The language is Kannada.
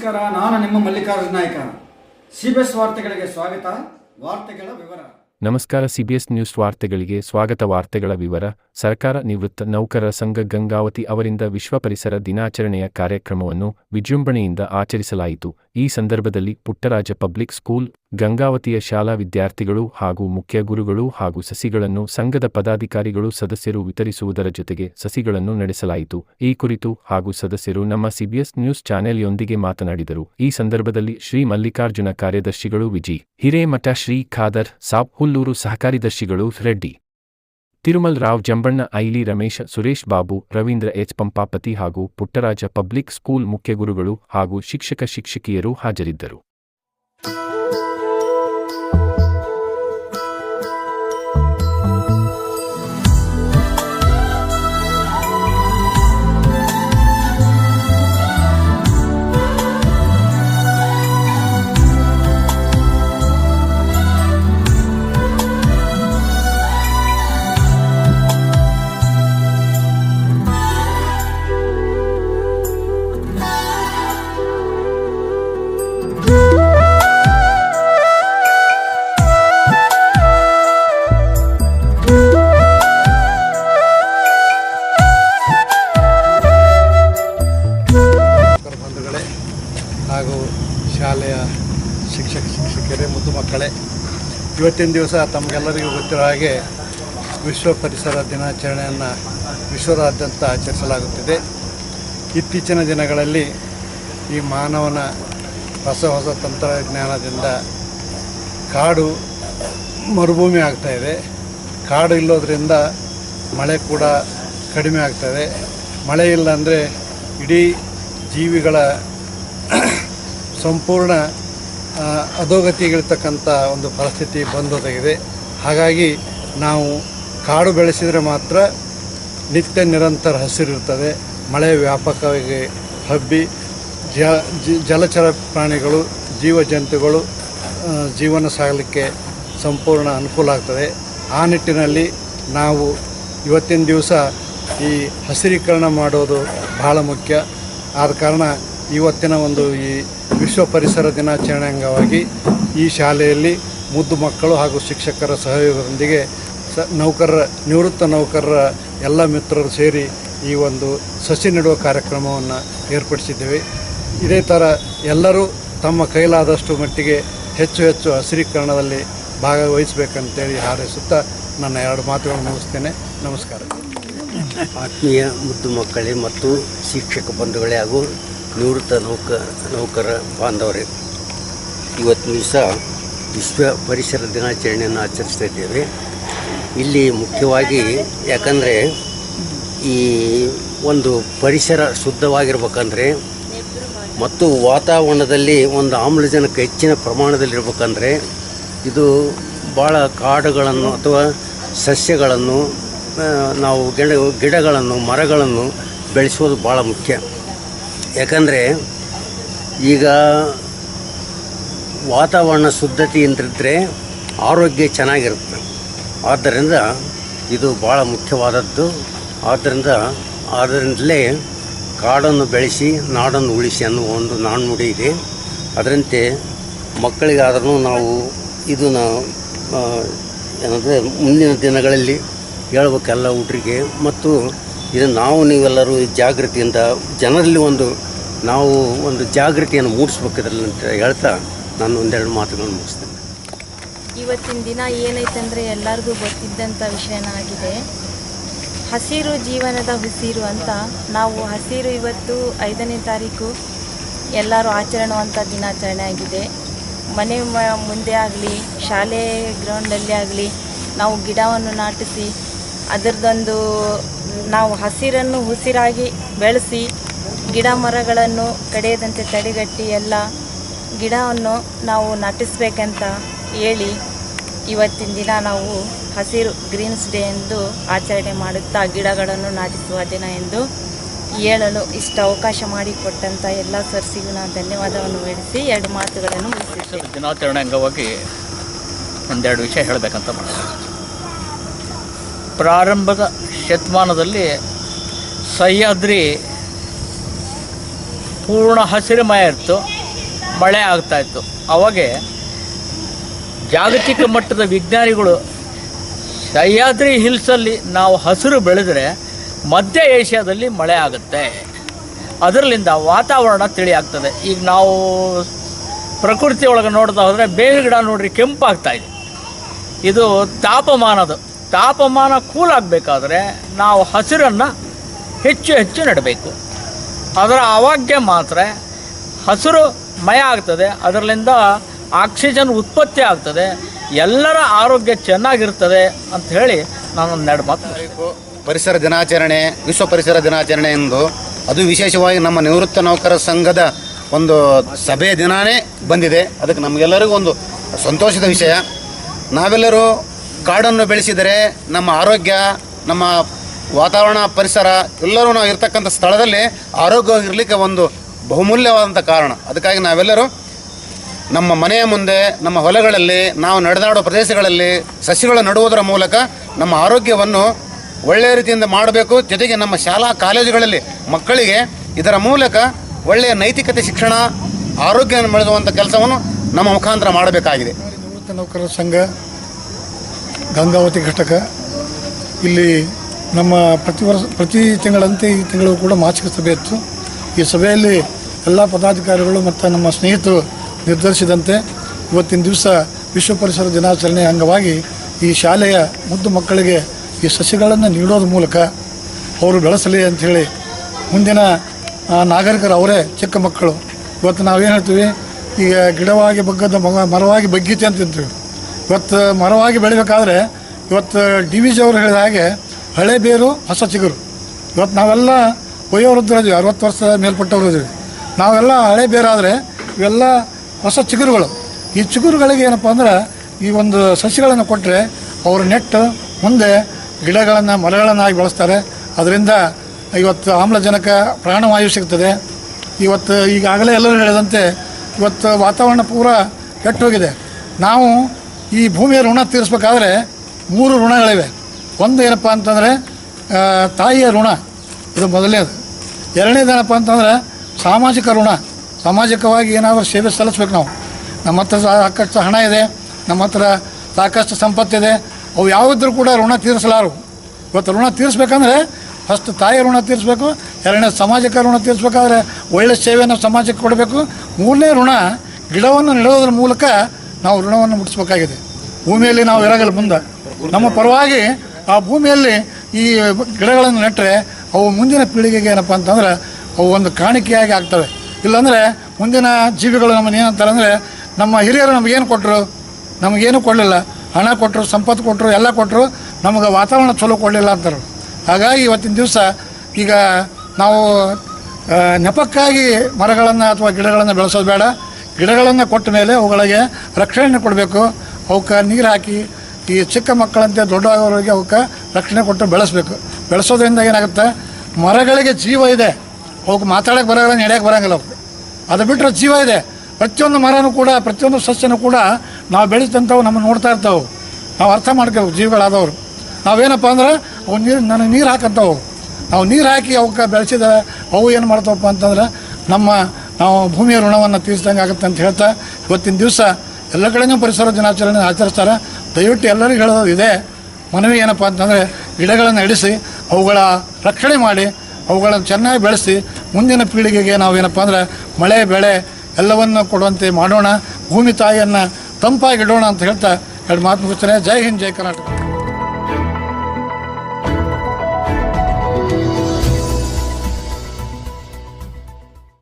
ನಮಸ್ಕಾರ, ನಾನು ನಿಮ್ಮ ಮಲ್ಲಿಕಾರ್ಜುನ ಸಿಬಿಎಸ್ ವಾರ್ತೆಗಳಿಗೆ ಸ್ವಾಗತ, ವಾರ್ತೆಗಳ ವಿವರ. ನಮಸ್ಕಾರ, ಸಿಬಿಎಸ್ ನ್ಯೂಸ್ ವಾರ್ತೆಗಳಿಗೆ ಸ್ವಾಗತ, ವಾರ್ತೆಗಳ ವಿವರ. ಸರ್ಕಾರ ನಿವೃತ್ತ ನೌಕರರ ಸಂಘ ಗಂಗಾವತಿ ಅವರಿಂದ ವಿಶ್ವ ಪರಿಸರ ದಿನಾಚರಣೆಯ ಕಾರ್ಯಕ್ರಮವನ್ನು ವಿಜೃಂಭಣೆಯಿಂದ ಆಚರಿಸಲಾಯಿತು. ಈ ಸಂದರ್ಭದಲ್ಲಿ ಪುಟ್ಟರಾಜ ಪಬ್ಲಿಕ್ ಸ್ಕೂಲ್ ಗಂಗಾವತಿಯ ಶಾಲಾ ವಿದ್ಯಾರ್ಥಿಗಳು ಹಾಗೂ ಮುಖ್ಯ ಗುರುಗಳು ಹಾಗೂ ಸಸಿಗಳನ್ನು ಸಂಘದ ಪದಾಧಿಕಾರಿಗಳು ಸದಸ್ಯರು ವಿತರಿಸುವುದರ ಜೊತೆಗೆ ಸಸಿಗಳನ್ನು ನಡೆಸಲಾಯಿತು. ಈ ಕುರಿತು ಹಾಗೂ ಸದಸ್ಯರು ನಮ್ಮ ಸಿಬಿಎಸ್ ನ್ಯೂಸ್ ಚಾನೆಲ್ಯೊಂದಿಗೆ ಮಾತನಾಡಿದರು. ಈ ಸಂದರ್ಭದಲ್ಲಿ ಶ್ರೀ ಮಲ್ಲಿಕಾರ್ಜುನ ಕಾರ್ಯದರ್ಶಿಗಳು ವಿಜಿ ಹಿರೇಮಠ ಶ್ರೀ ಖಾದರ್ ಸಾಬ್, ಹುಲ್ಲೂರು ಸಹಕಾರಿದರ್ಶಿಗಳು ರೆಡ್ಡಿ, ತಿರುಮಲ್ ರಾವ್, ಜಂಬಣ್ಣ, ಐಲಿ ರಮೇಶ, ಸುರೇಶ್ ಬಾಬು, ರವೀಂದ್ರ ಎಚ್ ಪಂಪಾಪತಿ ಹಾಗೂ ಪುಟ್ಟರಾಜ ಪಬ್ಲಿಕ್ ಸ್ಕೂಲ್ ಮುಖ್ಯಗುರುಗಳು ಹಾಗೂ ಶಿಕ್ಷಕ ಶಿಕ್ಷಕಿಯರು ಹಾಜರಿದ್ದರು. ಮಕ್ಕಳೇ. ಇವತ್ತಿನ ದಿವಸ ತಮಗೆಲ್ಲರಿಗೂ ಗೊತ್ತಿರೋ ಹಾಗೆ ವಿಶ್ವ ಪರಿಸರ ದಿನಾಚರಣೆಯನ್ನು ವಿಶ್ವದಾದ್ಯಂತ ಆಚರಿಸಲಾಗುತ್ತಿದೆ. ಇತ್ತೀಚಿನ ದಿನಗಳಲ್ಲಿ ಈ ಮಾನವನ ಹೊಸ ಹೊಸ ತಂತ್ರಜ್ಞಾನದಿಂದ ಕಾಡು ಮರುಭೂಮಿ ಆಗ್ತಾಯಿದೆ ಕಾಡು ಇಲ್ಲೋದ್ರಿಂದ ಮಳೆ ಕೂಡ ಕಡಿಮೆ ಆಗ್ತದೆ ಮಳೆ ಇಲ್ಲ ಅಂದರೆ ಇಡೀ ಜೀವಿಗಳ ಸಂಪೂರ್ಣ ಅಧೋಗತಿಗಿರ್ತಕ್ಕಂಥ ಒಂದು ಪರಿಸ್ಥಿತಿ ಬಂದೊದಗಿದೆ. ಹಾಗಾಗಿ ನಾವು ಕಾಡು ಬೆಳೆಸಿದರೆ ಮಾತ್ರ ನಿತ್ಯ ನಿರಂತರ ಹಸಿರಿರ್ತದೆ, ಮಳೆ ವ್ಯಾಪಕವಾಗಿ ಹಬ್ಬಿ ಜಲಚರ ಪ್ರಾಣಿಗಳು ಜೀವ ಜಂತುಗಳು ಜೀವನ ಸಾಗಲಿಕ್ಕೆ ಸಂಪೂರ್ಣ ಅನುಕೂಲ ಆಗ್ತದೆ. ಆ ನಿಟ್ಟಿನಲ್ಲಿ ನಾವು ಇವತ್ತಿನ ದಿವಸ ಈ ಹಸಿರೀಕರಣ ಮಾಡೋದು ಬಹಳ ಮುಖ್ಯ. ಆದ ಕಾರಣ ಇವತ್ತಿನ ಒಂದು ಈ ವಿಶ್ವ ಪರಿಸರ ದಿನಾಚರಣೆ ಅಂಗವಾಗಿ ಈ ಶಾಲೆಯಲ್ಲಿ ಮುದ್ದು ಮಕ್ಕಳು ಹಾಗೂ ಶಿಕ್ಷಕರ ಸಹಯೋಗದೊಂದಿಗೆ ಸ ನೌಕರರ, ನಿವೃತ್ತ ನೌಕರರ ಎಲ್ಲ ಮಿತ್ರರು ಸೇರಿ ಈ ಒಂದು ಸಸಿ ನೆಡುವ ಕಾರ್ಯಕ್ರಮವನ್ನು ಏರ್ಪಡಿಸಿದ್ದೇವೆ. ಇದೇ ಥರ ಎಲ್ಲರೂ ತಮ್ಮ ಕೈಲಾದಷ್ಟು ಮಟ್ಟಿಗೆ ಹೆಚ್ಚು ಹೆಚ್ಚು ಹಸಿರೀಕರಣದಲ್ಲಿ ಭಾಗವಹಿಸಬೇಕಂತೇಳಿ ಹಾರೈಸುತ್ತಾ ನನ್ನ ಎರಡು ಮಾತುಗಳನ್ನು ಮುಗಿಸ್ತೇನೆ. ನಮಸ್ಕಾರ. ಆತ್ಮೀಯ ಮುದ್ದು ಮಕ್ಕಳೇ ಮತ್ತು ಶಿಕ್ಷಕ ಬಂಧುಗಳೇ ಹಾಗೂ ನಿವೃತ್ತ ನೌಕ, ನೌಕರ ಬಾಂಧವರೇ, ಇವತ್ತು ದಿವಸ ವಿಶ್ವ ಪರಿಸರ ದಿನಾಚರಣೆಯನ್ನು ಆಚರಿಸ್ತಾ ಇದ್ದೇವೆ. ಇಲ್ಲಿ ಮುಖ್ಯವಾಗಿ ಯಾಕಂದರೆ ಈ ಒಂದು ಪರಿಸರ ಶುದ್ಧವಾಗಿರ್ಬೇಕಂದ್ರೆ ಮತ್ತು ವಾತಾವರಣದಲ್ಲಿ ಒಂದು ಆಮ್ಲಜನಕ ಹೆಚ್ಚಿನ ಪ್ರಮಾಣದಲ್ಲಿರ್ಬೇಕಂದ್ರೆ ಇದು ಭಾಳ ಕಾಡುಗಳನ್ನು ಅಥವಾ ಸಸ್ಯಗಳನ್ನು ನಾವು ಗಿಡ, ಗಿಡಗಳನ್ನು, ಮರಗಳನ್ನು ಬೆಳೆಸೋದು ಭಾಳ ಮುಖ್ಯ. ಯಾಕಂದರೆ ಈಗ ವಾತಾವರಣ ಶುದ್ಧತೆಯಿಂದಿದ್ದರೆ ಆರೋಗ್ಯ ಚೆನ್ನಾಗಿರುತ್ತೆ. ಆದ್ದರಿಂದ ಇದು ಭಾಳ ಮುಖ್ಯವಾದದ್ದು. ಆದ್ದರಿಂದ ಅದರಿಂದಲೇ ಕಾಡನ್ನು ಬೆಳೆಸಿ, ನಾಡನ್ನು ಉಳಿಸಿ ಅನ್ನುವ ಒಂದು ನಾಣ್ಣುಡಿ ಇದೆ. ಅದರಂತೆ ಮಕ್ಕಳಿಗಾದರೂ ನಾವು ಇದನ್ನು ಏನಂದರೆ ಮುಂದಿನ ದಿನಗಳಲ್ಲಿ ಹೇಳ್ಬೇಕೆಲ್ಲ ಹುಡ್ರಿಗೆ. ಮತ್ತು ಇದನ್ನು ನಾವು ನೀವೆಲ್ಲರೂ ಜಾಗೃತಿಯಿಂದ ಜನರಲ್ಲಿ ಒಂದು ನಾವು ಒಂದು ಜಾಗೃತಿಯನ್ನು ಮೂಡಿಸ್ಬೇಕಿದ್ರಲ್ಲಿ ಅಂತ ಹೇಳ್ತಾ ನಾನು ಒಂದೆರಡು ಮಾತುಗಳನ್ನು ಮುಗಿಸ್ತೇನೆ. ಇವತ್ತಿನ ದಿನ ಏನೈತಂದರೆ ಎಲ್ಲರಿಗೂ ಗೊತ್ತಿದ್ದಂಥ ವಿಷಯನಾಗಿದೆ ಹಸಿರು ಜೀವನದ ಉಸಿರು ಅಂತ ನಾವು ಹಸಿರು ಇವತ್ತು ಐದನೇ ತಾರೀಕು ಎಲ್ಲರೂ ಆಚರಣುವಂಥ ದಿನಾಚರಣೆ ಆಗಿದೆ. ಮನೆ ಮುಂದೆ ಆಗಲಿ, ಶಾಲೆ ಗ್ರೌಂಡಲ್ಲಿ ಆಗಲಿ ನಾವು ಗಿಡವನ್ನು ನಾಟಿಸಿ ಅದರದೊಂದು ನಾವು ಹಸಿರನ್ನು ಉಸಿರಾಗಿ ಬೆಳೆಸಿ ಗಿಡ ಮರಗಳನ್ನು ಕಡಿಯದಂತೆ ತಡೆಗಟ್ಟಿ ಎಲ್ಲ ಗಿಡವನ್ನು ನಾವು ನಟಿಸಬೇಕಂತ ಹೇಳಿ ಇವತ್ತಿನ ದಿನ ನಾವು ಹಸಿರು ಗ್ರೀನ್ಸ್ ಡೇ ಎಂದು ಆಚರಣೆ ಮಾಡುತ್ತಾ ಗಿಡಗಳನ್ನು ನಾಟಿಸುವ ದಿನ ಎಂದು ಹೇಳಲು ಇಷ್ಟು ಅವಕಾಶ ಮಾಡಿಕೊಟ್ಟಂಥ ಎಲ್ಲ ಸರ್ಸಿಗೂ ನಾನು ಧನ್ಯವಾದವನ್ನು ಹೇಳಿಸಿ ಎರಡು ಮಾತುಗಳನ್ನು ದಿನಾಚರಣೆ ಅಂಗವಾಗಿ ಒಂದೆರಡು ವಿಷಯ ಹೇಳಬೇಕಂತ ಮಾಡಿದೆ ಪ್ರಾರಂಭದ ಶತಮಾನದಲ್ಲಿ ಸಹ್ಯಾದ್ರಿ ಪೂರ್ಣ ಹಸಿರುಮಯ ಇತ್ತು, ಮಳೆ ಆಗ್ತಾಯಿತ್ತು ಅವಾಗೆ ಜಾಗತಿಕ ಮಟ್ಟದ ವಿಜ್ಞಾನಿಗಳು ಸಹ್ಯಾದ್ರಿ ಹಿಲ್ಸಲ್ಲಿ ನಾವು ಹಸಿರು ಬೆಳೆದರೆ ಮಧ್ಯ ಏಷ್ಯಾದಲ್ಲಿ ಮಳೆ ಆಗುತ್ತೆ. ಅದರಲ್ಲಿಂದ ವಾತಾವರಣ ತಿಳಿಯಾಗ್ತದೆ. ಈಗ ನಾವು ಪ್ರಕೃತಿ ಒಳಗೆ ನೋಡ್ತಾ ಹೋದರೆ ಬೇವಿನ ಗಿಡ ನೋಡ್ರಿ ಕೆಂಪಾಗ್ತಾಯಿದೆ ಇದು ತಾಪಮಾನದ. ತಾಪಮಾನ ಕೂಲ್ ಆಗಬೇಕಾದ್ರೆ ನಾವು ಹಸಿರನ್ನು ಹೆಚ್ಚು ಹೆಚ್ಚು ನೆಡಬೇಕು. ಅದರ ಅವಾಗ್ಯ ಮಾತ್ರ ಹಸಿರು ಮಯ ಆಗ್ತದೆ ಅದರಿಂದ ಆಕ್ಸಿಜನ್ ಉತ್ಪತ್ತಿ ಆಗ್ತದೆ, ಎಲ್ಲರ ಆರೋಗ್ಯ ಚೆನ್ನಾಗಿರ್ತದೆ ಅಂತ ಹೇಳಿ ನಾನು ಎರಡು ಮಾತು ಪರಿಸರ ದಿನಾಚರಣೆ, ವಿಶ್ವ ಪರಿಸರ ದಿನಾಚರಣೆ ಎಂದು ಅದು ವಿಶೇಷವಾಗಿ ನಮ್ಮ ನಿವೃತ್ತ ನೌಕರ ಸಂಘದ ಒಂದು ಸಭೆಯ ದಿನಾನೇ ಬಂದಿದೆ. ಅದಕ್ಕೆ ನಮಗೆಲ್ಲರಿಗೂ ಒಂದು ಸಂತೋಷದ ವಿಷಯ. ನಾವೆಲ್ಲರೂ ಕಾಡನ್ನು ಬೆಳೆಸಿದರೆ ನಮ್ಮ ಆರೋಗ್ಯ, ನಮ್ಮ ವಾತಾವರಣ, ಪರಿಸರ ಎಲ್ಲರೂ ನಾವು ಇರ್ತಕ್ಕಂಥ ಸ್ಥಳದಲ್ಲಿ ಆರೋಗ್ಯವಾಗಿರಲಿಕ್ಕೆ ಒಂದು ಬಹುಮೂಲ್ಯವಾದಂಥ ಕಾರಣ. ಅದಕ್ಕಾಗಿ ನಾವೆಲ್ಲರೂ ನಮ್ಮ ಮನೆಯ ಮುಂದೆ, ನಮ್ಮ ಹೊಲಗಳಲ್ಲಿ, ನಾವು ನಡೆದಾಡೋ ಪ್ರದೇಶಗಳಲ್ಲಿ ಸಸಿಗಳು ನೆಡುವುದರ ಮೂಲಕ ನಮ್ಮ ಆರೋಗ್ಯವನ್ನು ಒಳ್ಳೆಯ ರೀತಿಯಿಂದ ಮಾಡಬೇಕು. ಜೊತೆಗೆ ನಮ್ಮ ಶಾಲಾ, ಕಾಲೇಜುಗಳಲ್ಲಿ ಮಕ್ಕಳಿಗೆ ಇದರ ಮೂಲಕ ಒಳ್ಳೆಯ ನೈತಿಕತೆ, ಶಿಕ್ಷಣ ಆರೋಗ್ಯವನ್ನು ಬೆಳೆಸುವಂಥ ಕೆಲಸವನ್ನು ನಮ್ಮ ಮುಖಾಂತರ ಮಾಡಬೇಕಾಗಿದೆ. ನಿವೃತ್ತ ನೌಕರರ ಸಂಘ ಗಂಗಾವತಿ ಘಟಕ. ಇಲ್ಲಿ ನಮ್ಮ ಪ್ರತಿ ವರ್ಷ, ಪ್ರತಿ ತಿಂಗಳಂತೆ ಈ ತಿಂಗಳು ಕೂಡ ಮಾಸಿಕ ಸಭೆ ಇತ್ತು. ಈ ಸಭೆಯಲ್ಲಿ ಎಲ್ಲ ಪದಾಧಿಕಾರಿಗಳು ಮತ್ತು ನಮ್ಮ ಸ್ನೇಹಿತರು ನಿರ್ಧರಿಸಿದಂತೆ ಇವತ್ತಿನ ದಿವಸ ವಿಶ್ವ ಪರಿಸರ ದಿನಾಚರಣೆ ಅಂಗವಾಗಿ ಈ ಶಾಲೆಯ ಮುದ್ದು ಮಕ್ಕಳಿಗೆ ಈ ಸಸಿಗಳನ್ನು ನೀಡೋದ್ರ ಮೂಲಕ ಅವರು ಬೆಳೆಸಲಿ ಅಂಥೇಳಿ ಮುಂದಿನ ನಾಗರಿಕರು ಅವರೇ ಚಿಕ್ಕ ಮಕ್ಕಳು. ಇವತ್ತು ನಾವೇನು ಹೇಳ್ತೀವಿ, ಈಗ ಗಿಡವಾಗಿ ಬಗ್ಗದ ಮಗ ಮರವಾಗಿ ಬಗ್ಗೀತೆ ಅಂತಿರ್ತೀವಿ ಇವತ್ತು ಮರವಾಗಿ ಬೆಳಿಬೇಕಾದ್ರೆ ಇವತ್ತು ಡಿ ವಿ ಜಿ ಅವರು ಹೇಳಿದ ಹಾಗೆ ಹಳೆ ಬೇರು, ಹೊಸ ಚಿಗುರು. ಇವತ್ತು ನಾವೆಲ್ಲ ವಯೋವೃದ್ಧರಿದ್ದೀವಿ ಅರವತ್ತು ವರ್ಷ ಮೇಲ್ಪಟ್ಟವರು ಇದ್ದೀವಿ ನಾವೆಲ್ಲ ಹಳೆ ಬೇರಾದರೆ ಇವೆಲ್ಲ ಹೊಸ ಚಿಗುರುಗಳು. ಈ ಚಿಗುರುಗಳಿಗೆ ಏನಪ್ಪ ಅಂದ್ರೆ ಈ ಒಂದು ಸಸಿಗಳನ್ನು ಕೊಟ್ಟರೆ ಅವರು ನೆಟ್ಟು ಮುಂದೆ ಗಿಡಗಳನ್ನು, ಮರಗಳನ್ನಾಗಿ ಬೆಳೆಸ್ತಾರೆ. ಅದರಿಂದ ಇವತ್ತು ಆಮ್ಲಜನಕ ಪ್ರಾಣವಾಯು ಸಿಗ್ತದೆ. ಇವತ್ತು ಈಗಾಗಲೇ ಎಲ್ಲರೂ ಹೇಳಿದಂತೆ ಇವತ್ತು ವಾತಾವರಣ ಪೂರ ಕೆಟ್ಟೋಗಿದೆ. ನಾವು ಈ ಭೂಮಿಯ ಋಣ ತೀರಿಸ್ಬೇಕಾದ್ರೆ ಮೂರು ಋಣಗಳಿವೆ. ಒಂದು ಏನಪ್ಪ ಅಂತಂದರೆ ತಾಯಿಯ ಋಣ. ಇದು ಮೊದಲನೇದು ಎರಡನೇದೇನಪ್ಪ ಅಂತಂದರೆ, ಸಾಮಾಜಿಕ ಋಣ. ಸಾಮಾಜಿಕವಾಗಿ ಏನಾದರೂ ಸೇವೆ ಸಲ್ಲಿಸ್ಬೇಕು ನಾವು. ನಮ್ಮ ಹತ್ರ ಸಾಕಷ್ಟು ಹಣ ಇದೆ, ನಮ್ಮ ಹತ್ರ ಸಾಕಷ್ಟು ಸಂಪತ್ತಿದೆ ಅವು ಯಾವುದ್ರೂ ಕೂಡ ಋಣ ತೀರಿಸಲಾರು. ಇವತ್ತು ಋಣ ತೀರಿಸ್ಬೇಕಂದ್ರೆ ಫಸ್ಟ್ ತಾಯಿ ಋಣ ತೀರಿಸ್ಬೇಕು ಎರಡನೇ ಸಮಾಜಕ್ಕೆ ಋಣ ತೀರಿಸ್ಬೇಕಾದ್ರೆ ಒಳ್ಳೆ ಸೇವೆಯನ್ನು ಸಮಾಜಕ್ಕೆ ಕೊಡಬೇಕು. ಮೂರನೇ ಋಣ, ಗಿಡವನ್ನು ನೆಡೋದ್ರ ಮೂಲಕ ನಾವು ಋಣವನ್ನು ಮುಟ್ಟಿಸ್ಬೇಕಾಗಿದೆ. ಭೂಮಿಯಲ್ಲಿ ನಾವು ಇರಗಲ್ಲ ಮುಂದೆ. ನಮ್ಮ ಪರವಾಗಿ ಆ ಭೂಮಿಯಲ್ಲಿ ಈ ಗಿಡಗಳನ್ನು ನೆಟ್ಟರೆ ಅವು ಮುಂದಿನ ಪೀಳಿಗೆಗೆ ಏನಪ್ಪ ಅಂತಂದ್ರೆ ಅವು ಒಂದು ಕಾಣಿಕೆಯಾಗಿ ಆಗ್ತವೆ. ಇಲ್ಲಾಂದರೆ ಮುಂದಿನ ಜೀವಿಗಳು ನಮ್ಮನ್ನು ಏನಂತಾರೆ ಅಂದರೆ, ನಮ್ಮ ಹಿರಿಯರು ನಮಗೇನು ಕೊಟ್ಟರು ನಮಗೇನು ಕೊಡಲಿಲ್ಲ. ಹಣ ಕೊಟ್ಟರು ಸಂಪತ್ತು ಕೊಟ್ಟರು ಎಲ್ಲ ಕೊಟ್ಟರು ನಮಗೆ ವಾತಾವರಣ ಚಲೋ ಕೊಡಲಿಲ್ಲ ಅಂತಾರೆ. ಹಾಗಾಗಿ ಇವತ್ತಿನ ದಿವಸ ಈಗ ನಾವು ನೆಪಕ್ಕಾಗಿ ಮರಗಳನ್ನು ಅಥವಾ ಗಿಡಗಳನ್ನು ಬೆಳೆಸೋದು ಬೇಡ. ಗಿಡಗಳನ್ನು ಕೊಟ್ಟ ಮೇಲೆ ಅವುಗಳಿಗೆ ರಕ್ಷಣೆ ಕೊಡಬೇಕು. ಅವಕ್ಕೆ ನೀರು ಹಾಕಿ, ಈ ಚಿಕ್ಕ ಮಕ್ಕಳಂತೆ ದೊಡ್ಡವರಿಗೆ ಅವಕ್ಕೆ ರಕ್ಷಣೆ ಕೊಟ್ಟು ಬೆಳೆಸಬೇಕು. ಬೆಳೆಸೋದ್ರಿಂದ ಏನಾಗುತ್ತೆ? ಮರಗಳಿಗೆ ಜೀವ ಇದೆ. ಅವಕ್ಕೆ ಮಾತಾಡೋಕೆ ಬರೋಲ್ಲ, ನಡೆಯೋಕೆ ಬರೋಂಗಿಲ್ಲ ಅವ್ರಿಗೆ ಅದು ಬಿಟ್ಟರೆ ಜೀವ ಇದೆ. ಪ್ರತಿಯೊಂದು ಮರನೂ ಕೂಡ, ಪ್ರತಿಯೊಂದು ಸಸ್ಯನೂ ಕೂಡ ನಾವು ಬೆಳೀತಂಥವು ನಮ್ಮನ್ನು ನೋಡ್ತಾ ಇರ್ತಾವೆ. ನಾವು ಅರ್ಥ ಮಾಡ್ಕೋಬೇಕು, ಜೀವಿಗಳಾದವರು. ನಾವೇನಪ್ಪ ಅಂದ್ರೆ, ಅವು ನೀರು, ನನಗೆ ನೀರು ಹಾಕಂತವು. ನಾವು ನೀರು ಹಾಕಿ ಅವಕ್ಕೆ ಬೆಳೆಸಿದ ಅವು ಏನು ಮಾಡ್ತಾವಪ್ಪ ಅಂತಂದ್ರೆ, ನಮ್ಮ ನಾವು ಭೂಮಿಯ ಋಣವನ್ನು ತೀರಿಸಿದಂಗೆ ಆಗುತ್ತೆ ಅಂತ ಹೇಳ್ತಾ ಇವತ್ತಿನ ದಿವಸ ಎಲ್ಲ ಕಡೆನೂ ಪರಿಸರ ದಿನಾಚರಣೆ ಆಚರಿಸ್ತಾರೆ. ದಯವಿಟ್ಟು ಎಲ್ಲರಿಗೂ ಹೇಳೋದು ಇದೆ. ಮನವಿ ಏನಪ್ಪ ಅಂತಂದರೆ ಗಿಡಗಳನ್ನು ಇಡಿಸಿ ಅವುಗಳ ರಕ್ಷಣೆ ಮಾಡಿ, ಅವುಗಳನ್ನು ಚೆನ್ನಾಗಿ ಬೆಳೆಸಿ, ಮುಂದಿನ ಪೀಳಿಗೆಗೆ ನಾವೇನಪ್ಪ ಅಂದರೆ ಮಳೆ, ಬೆಳೆ ಎಲ್ಲವನ್ನು ಕೊಡುವಂತೆ ಮಾಡೋಣ. ಭೂಮಿ ತಾಯಿಯನ್ನು ತಂಪಾಗಿಡೋಣ ಅಂತ ಹೇಳ್ತಾ ಎರಡು ಮಾತು ಮುಗಿಸ್ತಾರೆ ಜೈ ಹಿಂದ್, ಜೈ ಕರ್ನಾಟಕ.